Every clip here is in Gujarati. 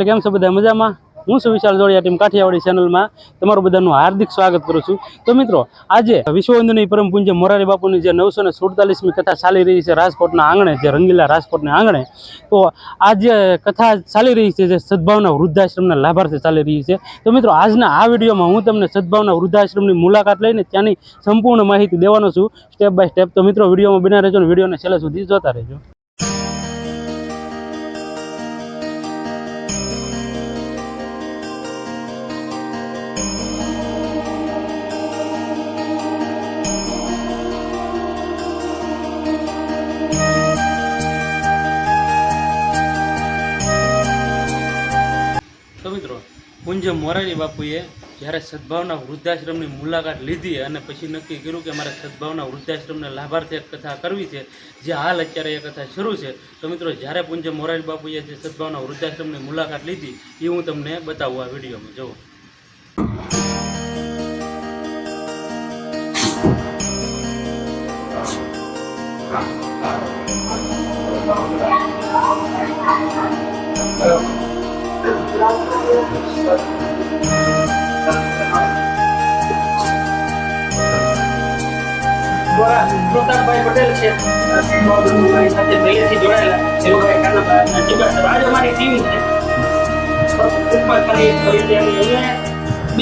એટલે કેમ છો બધા મજામાં? હું છું વિશાલ જોડિયા ટીમ કાઠિયાવાડી ચેનલમાં તમારું બધાનું હાર્દિક સ્વાગત કરું છું. તો મિત્રો, આજે વિશ્વ હિન્દુની પરમ પૂજ્ય મોરારી બાપુની જે નવસો ને સુડતાલીસમી કથા ચાલી રહી છે રાજકોટના આંગણે, જે રંગીલા રાજકોટના આંગણે, તો આ જે કથા ચાલી રહી છે જે સદભાવના વૃદ્ધાશ્રમના લાભાર્થે ચાલી રહી છે. તો મિત્રો, આજના આ વિડીયોમાં હું તમને સદભાવના વૃદ્ધાશ્રમની મુલાકાત લઈને ત્યાંની સંપૂર્ણ માહિતી દેવાનો છું. સ્ટેપ બાય સ્ટેપ તો મિત્રો, વિડીયોમાં બના રહેજો અને વિડીયોને છેલ્લે સુધી જોતા રહેજો. પૂંજ્ય મોરારી બાપુએ જ્યારે સદભાવના વૃદ્ધાશ્રમની મુલાકાત લીધી અને પછી નક્કી કર્યું કે મારે સદભાવના વૃદ્ધાશ્રમને લાભાર્થે એક કથા કરવી છે, જે હાલ અત્યારે એ કથા શરૂ છે, તો મિત્રો જ્યારે પૂંજ્ય મોરારી બાપુએ જે સદભાવના વૃદ્ધાશ્રમની મુલાકાત લીધી, એ હું તમને બતાવું આ વિડીયોમાં. જુઓ. બે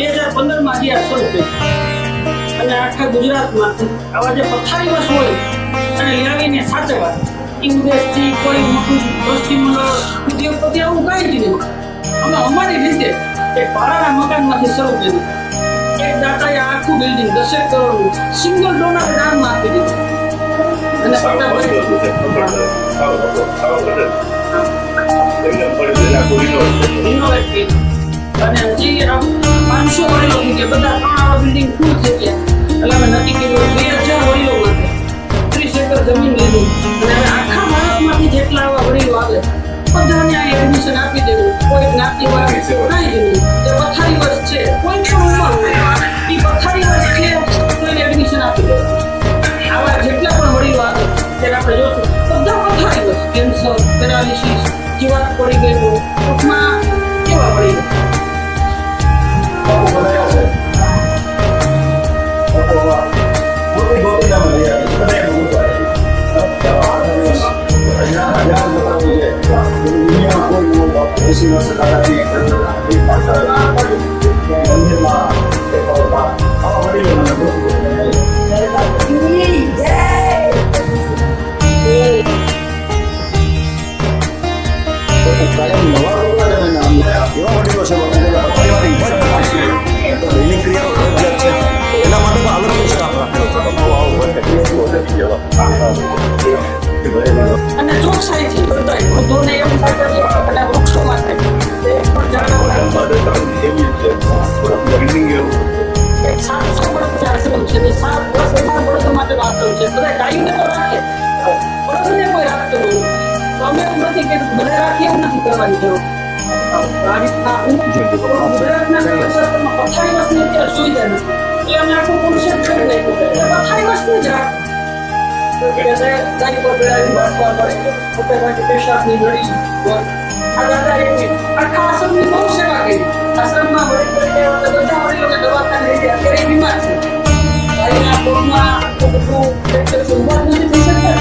હજાર પંદરમાં જે આ શરૂ અને આખા ગુજરાતમાં આવા જે પથારી હોય અને લાવીને સાચવવા એ ઉદ્દેશથી કોઈ મોટું પશ્ચિમ ઉદ્યોગપતિ આવું કાંઈ જ નહીં અમે અમારી રીતે એક ભાડાના મકાનમાંથી શરૂ કર્યું. એક દાતાએ આખું બિલ્ડિંગ દસેક કરોડનું સિંગલ ડોનર દાનમાં આપી દીધું. અને હજી પાંચસો વડીલો થઈ બધા ત્રણ આવા બિલ્ડિંગ ફૂલ થઈ ગયા. એટલે અમે નક્કી કર્યું બે હજાર વડીલો માટે ત્રીસ એકર જમીન લીધું. અને બધાને આ એડમિશન આપી દેવું. કોઈ જ્ઞાતિ વાળા કાંઈ જ નહીં જે પથારી વર્ષ છે કોઈ પણ ઉંમર હોય એ પથારી વર્ષ છે કોઈને એડમિશન આપી દેવું. આવા જેટલા પણ વડીલો આવે ત્યારે આપણે જોશું બધા પથારી વર્ષ કેન્સર પેરાલિસિસ જીવાત પડી હોય ટૂંકમાં કેવા વડીલો તો અલગ સ્ટાફ અને ચોકસાઈથી બધાય એમ થાય કે બધા વૃક્ષો માટે તે પણ જાણવા એક સાત સંબંધ આશ્રમ છે? તે સાત દસ હજાર બળદો માટે આશ્રમ છે બધા ગાયોને તો રાખે. બળદોને કોઈ રાખતું નથી તો અમે એમ નથી કે બધા રાખીએ એવું નથી કરવાની જરૂર આ રીતના હું ગુજરાતના વિસ્તારમાં પથારી વસ્તુની અત્યારે સુવિધા નથી એટલે અમે આખું કોન્સેપ્ટ કરી નાખ્યું એટલે પથારી વસ્તુ જ રાખ ગાડી પર બેસાડી વાંચવા પડે પોતે બાકી પેશાબની નળી હોય. આ દાદા એ આખા આશ્રમની બહુ સેવા કરી આશ્રમમાં વડીલ તરીકે એટલે બધા વડીલોને દવાખાને લઈ ગયા અત્યારે એ બીમાર છે ભાઈના કોરમાં આટલું બધું ફ્રેક્ચર છે, ઊભા જ નથી થઈ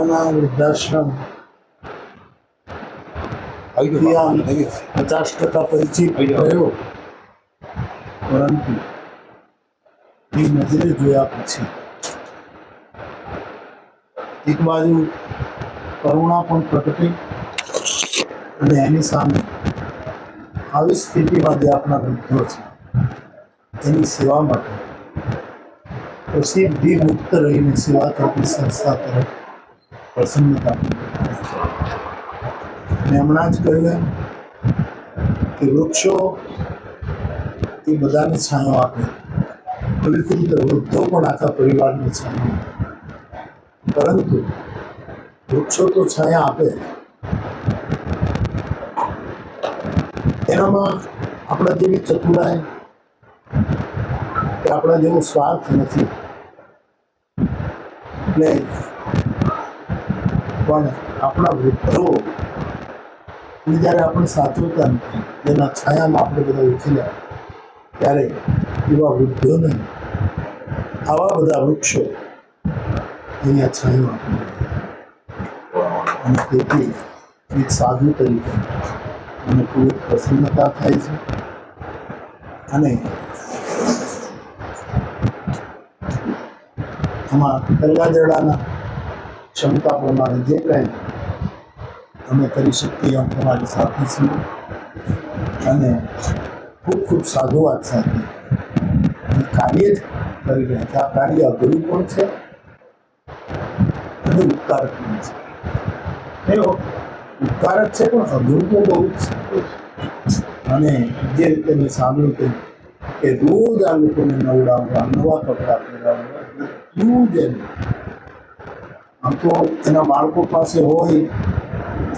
સદભાવના વૃદ્ધાશ્રમ. પચાસ ટકા પરિચિત થયો. પરંતુ એ નજરે જોયા પછી એક બાજુ કરુણા પણ પ્રગટી અને એની સામે આવી સ્થિતિમાં જે આપણા વૃદ્ધો છે. એની સેવા માટે પ્રસિદ્ધિ મુક્ત રહીને સેવા કરતી સંસ્થા તરફ પ્રસન્નતા. મેં હમણાં જ કહ્યું એમ કે વૃક્ષો એ બધાને છાંયો આપે. રીતે વૃદ્ધો પણ આખા પરિવારને છાંયો પરંતુ વૃક્ષો તો છાયા આપે એનામાં આપણા જેવી ચતુરાય કે આપણા જેવો સ્વાર્થ નથી. એટલે પણ આપણા વૃદ્ધો જ્યારે આપણે સાચવતા નથી, જેના છાયામાં આપણે બધા ઉછીને ત્યારે એવા વૃદ્ધોને આવા બધા વૃક્ષો અહીંયા છાયો આપણે અને તેથી એક સાધુ તરીકે મને ખૂબ પ્રસન્નતા થાય છે. અને આમાં ગંગાજળાના ક્ષમતા પ્રમાણે જે કંઈ અમે કરી શકીએ એમ તમારી સાથે છીએ. અને ખૂબ ખૂબ સાધુવાદ સાથે કાર્ય જ કરી રહ્યા છે. આ કાર્ય અઘરું પણ છે અને ઉપકારક પણ છે. એનો ઉપકારક છે પણ અઘરું તો બહુ જ છે. અને જે રીતે મેં સાંભળ્યું કે કે રોજ આ લોકોને નવડાવવા, નવા કપડાં પહેરાવવા એટલું જ એમ આમ તો એના બાળકો પાસે હોય,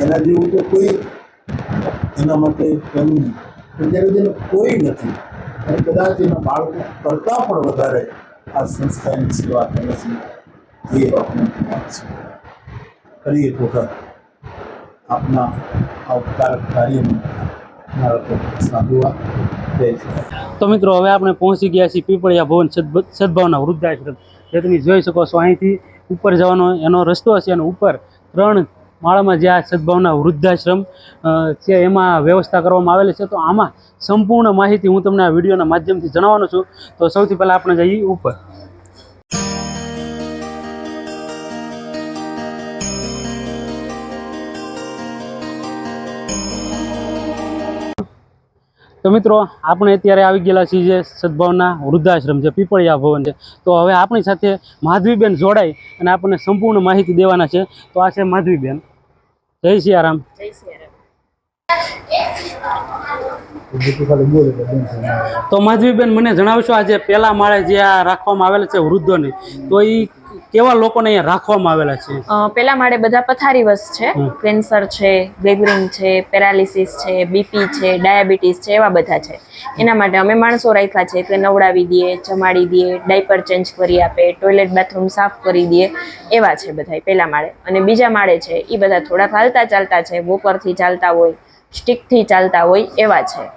એના જેવું તો કોઈ એના માટે એમ નહીં. જ્યારે જેને કોઈ નથી, અને કદાચ એના બાળકો કરતાં પણ વધારે આ સંસ્થાની સેવા કરે છે, એ આપની વાત છે. ફરી એક વખત આપના આવકારક કાર્યમાં. તો મિત્રો, હવે આપણે પહોંચી ગયા છીએ પીપળિયા ભવન સદભ- સદભાવના વૃદ્ધાશ્રમ. જે તમે જોઈ શકો છો અહીંથી ઉપર જવાનો એનો રસ્તો છે અને ઉપર ત્રણ માળામાં જે આ સદભાવના વૃદ્ધાશ્રમ છે, એમાં વ્યવસ્થા કરવામાં આવેલી છે. તો આમાં સંપૂર્ણ માહિતી હું તમને આ વિડીયોના માધ્યમથી જણાવવાનો છું. તો સૌથી પહેલાં આપણે જઈએ ઉપર. તો મિત્રો આપણે અત્યારે આવી ગયેલા છીએ જે સદભાવના વૃદ્ધાશ્રમ છે પીપળિયા ભવન છે. તો હવે આપણી સાથે માધવીબેન જોડાઈ અને આપણને સંપૂર્ણ માહિતી દેવાના છે. તો આ છે માધવીબેન. જય સિયારામ. તો માધવીબેન મને જણાવશો આજે પહેલા માળે જે આ રાખવામાં આવેલા છે વૃદ્ધોને તો એ કેવા લોકોને અહીંયા રાખવામાં આવેલા છે? પેલા માળે બધા પથારીવશ છે. કેન્સર છે બ્લેગરિંગ છે પેરાલિસિસ છે બીપી છે ડાયાબિટીસ છે એવા બધા છે. એના માટે અમે માણસો રાખ્યા છે એટલે નવડાવી દઈએ જમાડી દઈએ ડાયપર ચેન્જ કરી આપે ટોયલેટ બાથરૂમ સાફ કરી દઈએ એવા છે બધા પહેલા માળે. અને બીજા માળે છે એ બધા થોડાક હાલતા ચાલતા છે વોકરથી ચાલતા હોય સ્ટિકથી ચાલતા હોય એવા છે.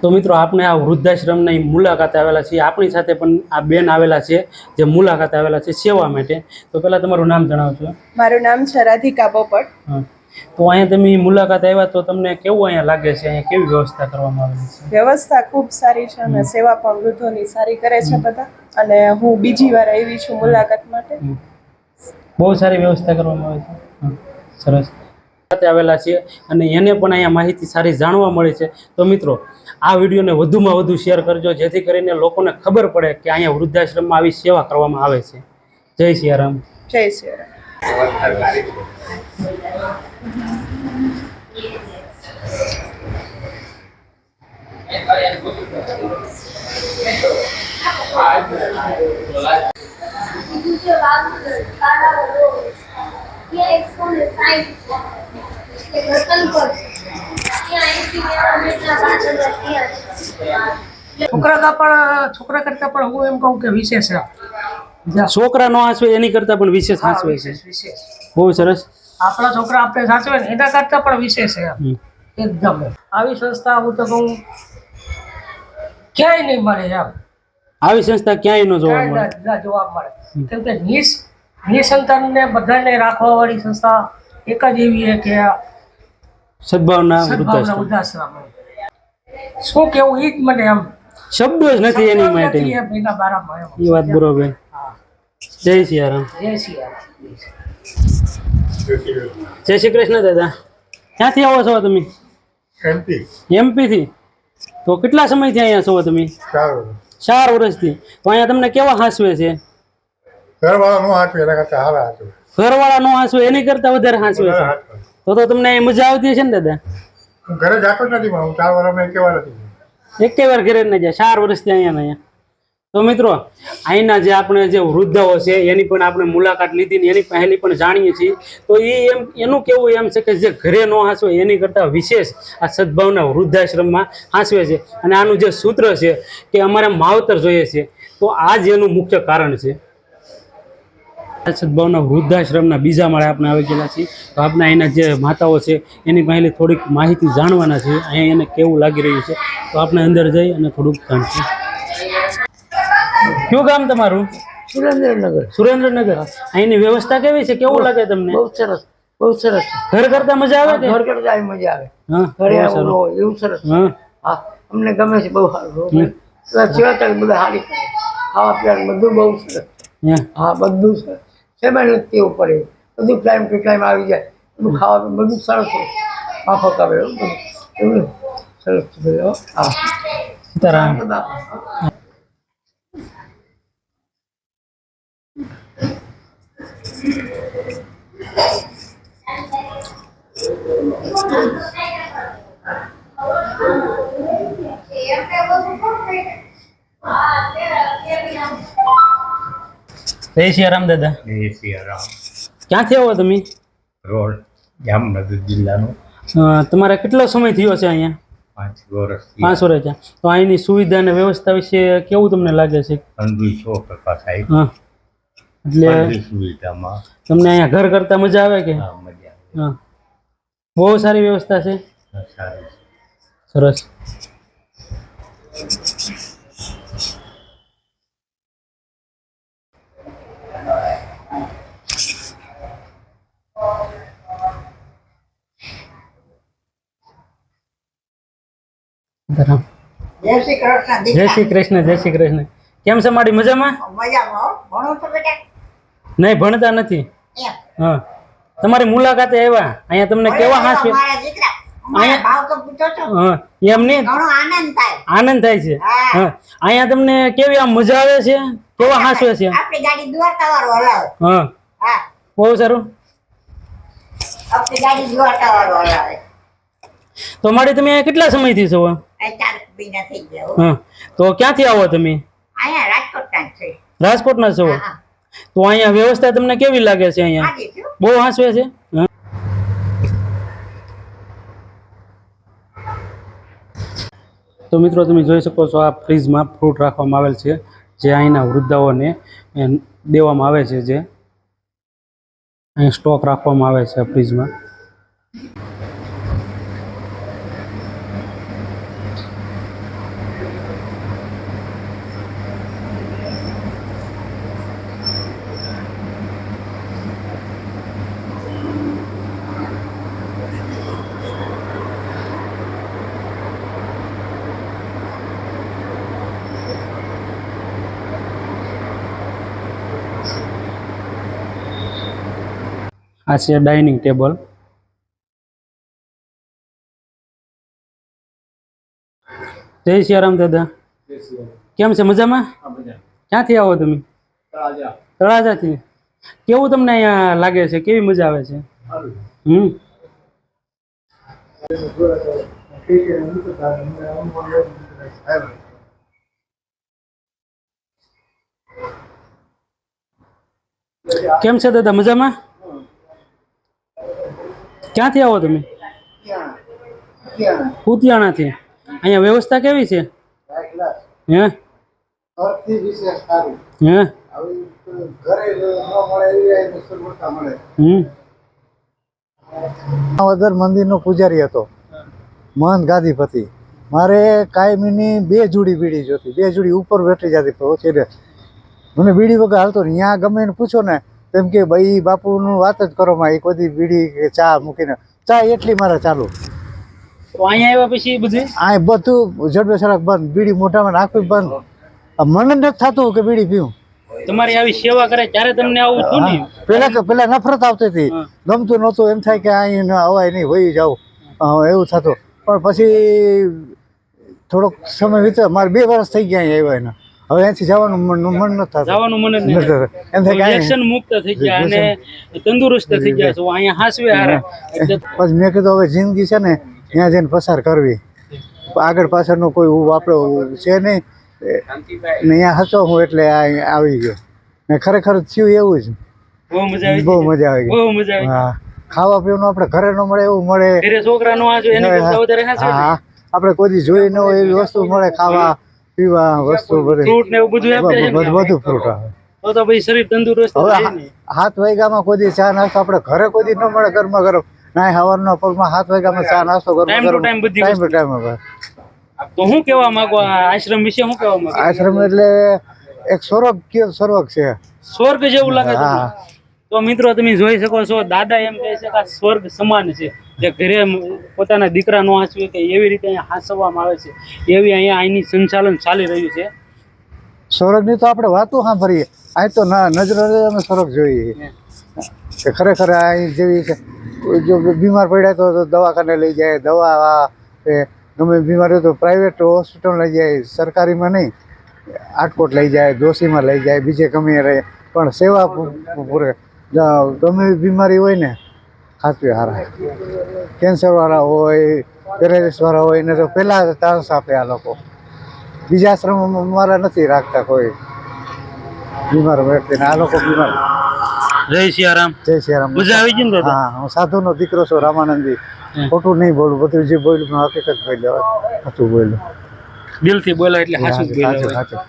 તો મિત્રો આપણે આ વૃદ્ધાશ્રમની મુલાકાતે આવેલા છીએ. આપણી સાથે પણ આ બેન આવેલા છે જે મુલાકાતે આવેલા છે સેવા માટે. તો પહેલાં તમારું નામ જણાવશો. મારું નામ છે રાધિકા પોપટ. તો અહીંયા તમે મુલાકાત આવ્યા તો તમને કેવું અહીંયા લાગે છે? અહીંયા કેવી વ્યવસ્થા કરવામાં આવેલી છે? વ્યવસ્થા ખૂબ સારી છે અને સેવા પણ વૃદ્ધોની સારી કરે છે બધા. અને હું બીજી વાર આવી છું મુલાકાત માટે. બહુ સારી વ્યવસ્થા કરવામાં આવે છે. સરસ. સાથે આવેલા છીએ અને એને પણ અહીંયા માહિતી સારી જાણવા મળી છે. તો મિત્રો, આ વિડીયોને વધુમાં વધુ શેર કરજો, જેથી કરીને લોકોને ખબર પડે કે અહીંયા વૃદ્ધાશ્રમમાં આવી સેવા કરવામાં આવે છે. જય સિયારામ જય શ્રી રામ. છોકરા કા પણ છોકરા કરતા પણ હું એમ કહું કે વિશેષ છોકરા નો હાંસવે એની કરતાં પણ વિશેષ હાંસવે છે. બહુ સરસ. આપણા છોકરા આપણે સાચવે ને એના કરતા પણ વિશેષ છે. એકદમ. આવી સંસ્થા હું તો કહું ક્યાંય નહીં મળે એમ. આવી સંસ્થા ક્યાંય ન જોવા મળે. જોવા મળે. કેમ કે નિસ નિસંતાનને બધાને રાખવા વાળી સંસ્થા એક જ એવી છે કે સદભાવના વૃદ્ધાશ્રમ. શું કેવું? એ જ મને એમ શબ્દો જ નથી એની માટે. એ વાત બરોબર. જય સિયારામ. જય શ્રી રામ જય શ્રી કૃષ્ણ દાદા. ક્યાંથી આવો છો તમે? એમપી એમપી થી? તો કેટલા સમયથી અહીંયા છો તમે? ચાર વર્ષથી. તો અહીંયા તમને કેવા હાંસવે છે? ઘરવાળા નો હાથું એના કરતા હારા હતું ઘરવાળા નો હાંસવે એની કરતા વધારે હાંસવે છે? તો તો તમને અહીં મજા આવતી હશે ને દાદા? ઘરે જાતો જ નથી હું ચાર વર્ષ મેં કેવા નથી એક વાર ઘરે ન જાય ચાર વર્ષથી અહીંયા ને અહીંયા. તો મિત્રો, અહીંના જે આપણે જે વૃદ્ધાઓ છે, એની પણ આપણે મુલાકાત લીધી ને એની પહેલી પણ જાણીએ છીએ. તો એ એમ, એનું કેવું એમ છે કે જે ઘરે ન હાંસવે, એની કરતાં વિશેષ આ સદભાવના વૃદ્ધાશ્રમમાં હાંસવે છે. અને આનું જે સૂત્ર છે કે અમારે માવતર જોઈએ છે, તો આ જ એનું મુખ્ય કારણ છે. સદભાવના વૃદ્ધાશ્રમના બીજા માળે આપણે આવી ગયેલા છીએ. તો આપણે અહીંના જે માતાઓ છે, એની પહેલી થોડીક માહિતી જાણવાના છે અહીંયા એને કેવું લાગી રહ્યું છે. તો આપણે અંદર જઈ અને થોડુંક જાણશું. કયું ગામ તમારું? સુરેન્દ્રનગર. સુરેન્દ્રનગર. અહીંની વ્યવસ્થા કેવી છે? કેવું લાગે તમને? બહુ સરસ બહુ સરસ. ઘર કરતા મજા આવે કે? ઘર કરતા મજા આવે. હા ઘરે એવું સરસ. હા. અમને ગમે છે બહુ સારું સેવા તક બધા સારી. ખાવા પીવાનું બધું બહુ સરસ. હા. બધું સરસ. સેમેન્ટ નથી ઉપર પડે. બધું ટાઈમ ટુ ટાઈમ આવી જાય. બધું ખાવા બધું સરસ માફક આવે એવું બધું. એવું સરસ. હા. સીતારામ. જય શ્રી દાદા. જય સિયારામ. ક્યાંથી આવો તમે? રોડ જામનગર જિલ્લાનો. તમારે કેટલો સમય થયો છે અહીંયા? પાંચ વર્ષ પાંચ વર્ષ તો અહીંની સુવિધા અને વ્યવસ્થા વિશે કેવું તમને લાગે છે ઠંડી સો ટકા સાહેબ હા એટલે સુવિધામાં તમને અહીંયા ઘર કરતા મજા આવે કે? હા, મજા આવે. હા. બહુ સારી વ્યવસ્થા છે. સરસ. જય શ્રી કૃષ્ણ જય શ્રી કૃષ્ણ જય શ્રી કૃષ્ણ. કેમ છે મારી મજામાં? મજામાં ભણો છો બેટા? નહીં ભણતા નથી. હા. તમારી મુલાકાતે આવ્યા. અહીંયા તમને કેવા હાસ્ય? આનંદ થાય. છે. અહીંયા તમને કેવી આમ મજા આવે છે? કેવા હાસ્ય છે? હા. બહુ સારું. તો મારી તમે કેટલા સમયથી છો? તો ક્યાંથી આવો તમે? રાજકોટ ના છો. તો અહીંયા વ્યવસ્થા તમને કેવી લાગે છે અહીંયા? બહુ હાંસવે છે? તો મિત્રો તમે જોઈ શકો છો આ ફ્રીજમાં ફ્રૂટ રાખવામાં આવેલ છે જે અહીંના વૃદ્ધાઓને દેવામાં આવે છે જે. અહીં સ્ટોક રાખવામાં આવે છે ફ્રીજમાં. આ છે ડાઇનિંગ ટેબલ. જય સિયારામ દાદા. કેમ છે મજામાં? ક્યાંથી આવો તમે? તળાજાથી. કેવું તમને અહીંયા લાગે છે? કેવી મજા આવે છે? હમ. કેમ છે દાદા? મજામાં? ક્યાંથી આવો તમે? કુતિયાણાથી અહીંયા વ્યવસ્થા કેવી છે? હે? હે? વગર મંદિરનો પૂજારી હતો. મહંત ગાદીપતિ. મારે કાયમીની બે જોડી બીડી જોતી. બે જોડી ઉપર બેઠી જતી. રે મને બીડી વગર હાલતો ત્યાં ગમે એને પૂછો ને તેમ કે ભાઈ બાપુનું વાત જ કરો માં એક બધી બીડી કે ચા મૂકીને. ચા એટલી મારે ચાલુ. તો અહીંયા આવ્યા પછી બધી? આ બધું જડબે સડક બંધ બીડી મોઢામાં નાખવી બંધ. આ મને નથી થતું કે બીડી પીવું. તમારી આવી સેવા કરે ત્યારે તમને આવું થયું ને? પેલા પેલા નફરત આવતી હતી. ગમતું નહોતું એમ થાય કે અહીં અવાય નહીં હોય જાવ. એવું થતું. પણ પછી થોડોક સમય વીતે મારે બે વર્ષ થઈ ગયા અહીંયા આવ્યા એના. હવે અહીંથી જવાનું મન મન ન થાય. જવાનું મન જ નથી એમ થાય વ્યસન મુક્ત થઈ ગયા અને તંદુરસ્ત થઈ ગયા છો. અહીંયા હાસવે હારે. પછી મેં કીધું હવે જિંદગી છે ને ત્યાં જઈને પસાર કરવી. આગળ પાછળનો કોઈ હું છે નહીં. અહીંયા હતો હું એટલે આ આવી ગયો. ને ખરેખર થયું એવું જ. બહુ મજા આવી બહુ મજા આવી બહુ મજા આવી હા. ખાવા પીવાનું આપણે ઘરે ન મળે એવું મળે. ઘરે છોકરા નો આજો એની કરતા વધારે હા. આપણે કોઈ દી જોઈ ન હોય એવી વસ્તુ મળે ખાવા. પીવા વસ્તુ ફ્રૂટ ને એવું બધું આપે બધું બધું ફ્રૂટ આવે. તો ભાઈ શરીર તંદુરસ્ત હા- હાથ વાગ્યામાં કોઈ ચા નાસ્તો આપણે ઘરે કોઈ ન મળે ગરમા ગરમ. ના હવારના પગમાં હાથ વાગ્યામાં ચા નાસ્તો ગરમા Time to ગરમ. બધી ટાઈમ ટુ ટાઈમ હવે તો હું કેવા માંગુ? આ આશ્રમ વિશે શું કેવા માંગુ? આશ્રમ એટલે એક સ્વર્ગ કે સ્વર્ગ છે. સ્વર્ગ જેવું લાગે તો મિત્રો તમે જોઈ શકો છો દાદા એમ કહે છે કે સ્વર્ગ સમાન છે. જે ઘરે પોતાના દીકરા ન હાંસવે કે એવી રીતે અહીંયા હાંસવામાં આવે છે. એવી અહીંયા અહીંની સંચાલન ચાલી રહ્યું છે. સ્વર્ગની તો આપણે વાતો સાંભળીએ. અહીં તો ના નજરે અમે સ્વર્ગ જોઈએ. કે ખરેખર અહીં જેવી છે. જો બીમાર પડ્યા તો દવાખાને લઈ જાય દવા ગમે બીમાર હોય તો પ્રાઇવેટ હોસ્પિટલ લઈ જાય સરકારીમાં નહીં. આટકોટ લઈ જાય દોશીમાં લઈ જાય બીજે ગમે રહે. પણ સેવા પૂરે. ગમે બીમારી હોય ને ખાતરી હારા. કેન્સરવાળા હોય પેરાલિસવાળા હોય એને તો પહેલાં ચાન્સ આપે આ લોકો. બીજા આશ્રમમાં મારા નથી રાખતા કોઈ. બીમાર વ્યક્તિને આ લોકો બીમાર. જય સિયારામ. જય શ્રી રામ મજા આવી ગઈ ને હા હું સાધુનો દીકરો છું રામાનંદી. ખોટું નહીં બોલું બધું જે બોલ્યું મેં હકીકત બોલ્યો સાચું બોલ્યું. દિલથી બોલા એટલે સાચું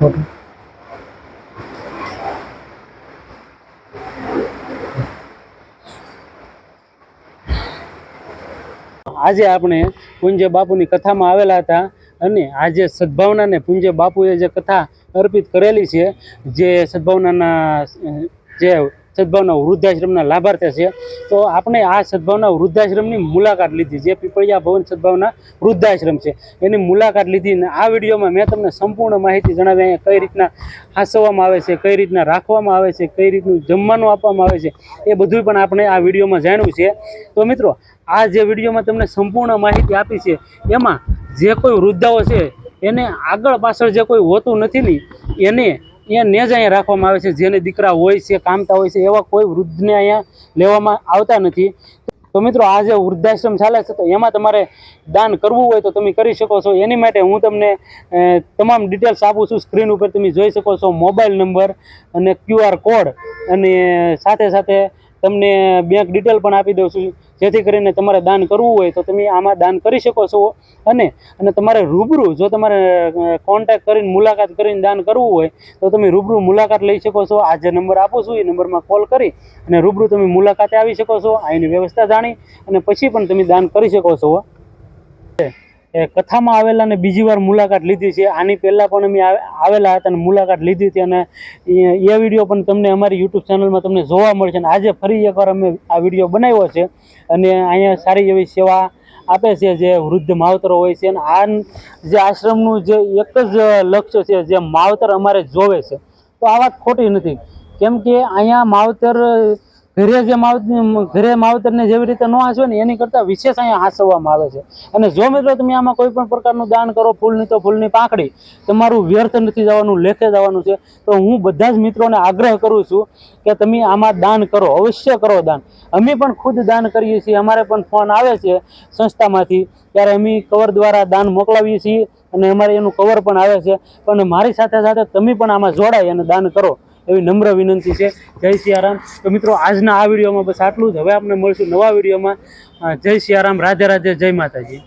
હોય. આજે આપણે પૂંજ્ય બાપુની કથામાં આવેલા હતા અને આજે સદભાવનાને પૂંજ્ય બાપુએ જે કથા અર્પિત કરેલી છે, જે સદભાવનાના, જે સદભાવના વૃદ્ધાશ્રમના લાભાર્થી છે. તો આપણે આ સદભાવના વૃદ્ધાશ્રમની મુલાકાત લીધી. જે પીપળિયા ભવન સદભાવના વૃદ્ધાશ્રમ છે. એની મુલાકાત લીધી અને આ વિડીયોમાં મેં તમને સંપૂર્ણ માહિતી જણાવી. અહીંયા કઈ રીતના હાંસવામાં આવે છે, કઈ રીતના રાખવામાં આવે છે, કઈ રીતનું જમવાનું આપવામાં આવે છે, એ બધું પણ આપણે આ વિડીયોમાં જાણ્યું છે. તો મિત્રો, આ જે વિડીયોમાં તમને સંપૂર્ણ માહિતી આપી છે, એમાં જે કોઈ વૃદ્ધાઓ છે, એને આગળ પાછળ જે કોઈ હોતું નથી ને, એને એને જ અહીંયા રાખવામાં આવે છે. જેને દીકરા હોય છે, કામતા હોય છે, એવા કોઈ વૃદ્ધને અહીંયા લેવામાં આવતા નથી. તો મિત્રો, આ જે વૃદ્ધાશ્રમ ચાલે છે, તો એમાં તમારે દાન કરવું હોય તો તમે કરી શકો છો. એની માટે હું તમને તમામ ડિટેલ્સ આપું છું. સ્ક્રીન ઉપર તમે જોઈ શકો છો. મોબાઈલ નંબર અને ક્યુઆર કોડ અને સાથે સાથે તમને બેંક ડિટેલ પણ આપી દઉં છું. જેથી કરીને તમારે દાન કરવું હોય તો તમે આમાં દાન કરી શકો છો. અને અને તમારે રૂબરૂ જો તમારે કોન્ટેક્ટ કરીને, મુલાકાત કરીને દાન કરવું હોય તો તમે રૂબરૂ મુલાકાત લઈ શકો છો. આ જે નંબર આપું છું, એ નંબરમાં કોલ કરી અને રૂબરૂ તમે મુલાકાતે આવી શકો છો. અહીંની વ્યવસ્થા જાણી અને પછી પણ તમે દાન કરી શકો છો. કથામાં આવેલા અને બીજી વાર મુલાકાત લીધી છે. આની પહેલાં પણ અમે આવેલા હતા અને મુલાકાત લીધી હતી અને એ વીડિયો પણ તમને અમારી યુટ્યુબ ચેનલમાં તમને જોવા મળશે અને આજે ફરી એકવાર અમે આ વીડિયો બનાવ્યો છે અને અહીંયા સારી એવી સેવા આપે છે જે વૃદ્ધ માવતરો હોય છે અને આ જે આશ્રમનું જે એક જ લક્ષ્ય છે જે માવતર અમારે જોવે છે. તો આ વાત ખોટી નથી. કેમ કે અહીંયા માવતર ઘરે જે માવતર ઘરે માવતરને જેવી રીતે ન હાંસવે ને એની કરતાં વિશેષ અહીંયા હાંસવવામાં આવે છે. અને જો મિત્રો તમે આમાં કોઈ પણ પ્રકારનું દાન કરો, ફૂલની તો ફૂલની પાંખડી, તમારું વ્યર્થ નથી જવાનું, લેખે જવાનું છે, તો હું બધા જ મિત્રોને આગ્રહ કરું છું કે તમે આમાં દાન કરો, અવશ્ય કરો દાન. અમે પણ ખુદ દાન કરીએ છીએ, અમારે પણ ફોન આવે છે સંસ્થામાંથી, ત્યારે અમે કવર દ્વારા દાન મોકલાવીએ છીએ અને અમારે એનું કવર પણ આવે છે. પણ મારી સાથે સાથે તમે પણ આમાં જોડાય અને દાન કરો. એવી નમ્ર વિનંતી છે. જય સિયારામ. તો મિત્રો, આજના આ વિડીયોમાં બસ આટલું જ. હવે આપણે મળશું નવા વિડીયોમાં. જય સિયારામ. રાધે રાધે. જય માતાજી.